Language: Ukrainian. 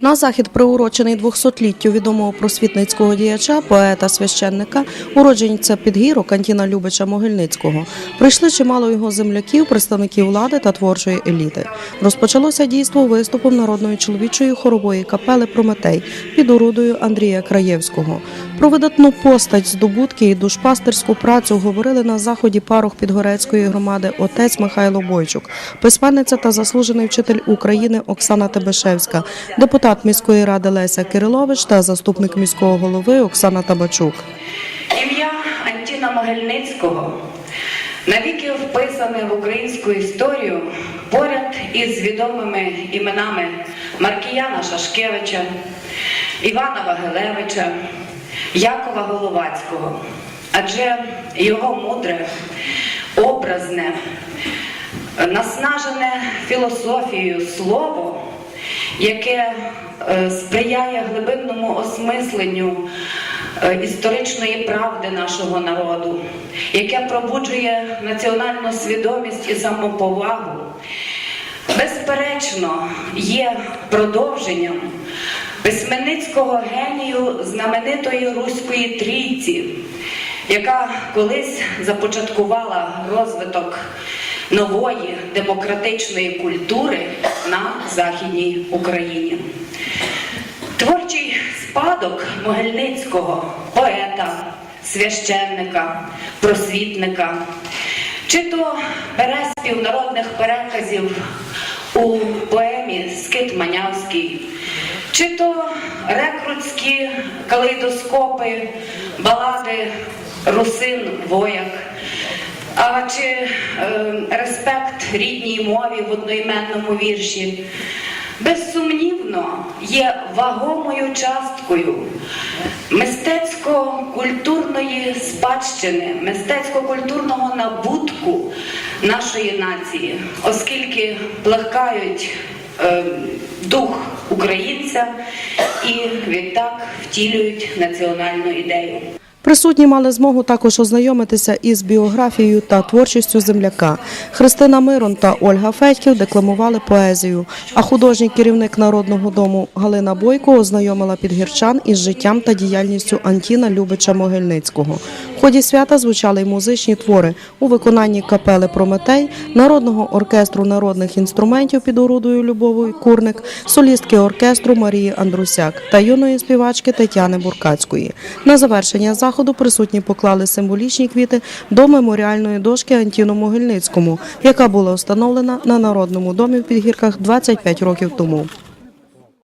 На захід, приурочений 200-літтю відомого просвітницького діяча, поета, священника, уродженця Підгірок Антіна Любича Могильницького, прийшли чимало його земляків, представників влади та творчої еліти. Розпочалося дійство виступом народної чоловічої хорової капели Прометей під орудою Андрія Краєвського. Про видатну постать, здобутки і душпастерську працю говорили на заході парох Підгорецької громади отець Михайло Бойчук, письменниця та заслужений вчитель України Оксана Тебешевська, депутат міської ради Леся Кирилович та заступник міського голови Оксана Табачук. Ім'я Антіна Могильницького навіки вписане в українську історію поряд із відомими іменами Маркіяна Шашкевича, Івана Вагилевича, Якова Головацького. Адже його мудре, образне, наснажене філософією слово, яке е, сприяє глибинному осмисленню е, історичної правди нашого народу, яке пробуджує національну свідомість і самоповагу, безперечно є продовженням письменницького генію знаменитої Руської трійці, яка колись започаткувала розвиток нової демократичної культури на Західній Україні. Творчий спадок Могильницького, поета, священника, просвітника, чи то бере співнародних переказів у поемі Скит Манявський, чи то рекрутські калейдоскопи, балади Русин Вояк, а чи е, респект рідній мові в одноіменному вірші, безсумнівно є вагомою часткою мистецько-культурної спадщини, мистецько-культурного набутку нашої нації, оскільки плекають е, дух українця і відтак втілюють національну ідею. Присутні мали змогу також ознайомитися із біографією та творчістю земляка. Христина Мирон та Ольга Федьків декламували поезію, а художній керівник народного дому Галина Бойко ознайомила підгірчан із життям та діяльністю Антіна Любича Могильницького. Ході свята звучали й музичні твори у виконанні капели Прометей, народного оркестру народних інструментів під орудою Любової Курник, солістки оркестру Марії Андрусяк та юної співачки Тетяни Буркацької. На завершення заходу присутні поклали символічні квіти до меморіальної дошки Антіну Могильницькому, яка була встановлена на народному домі в Підгірках 25 років тому.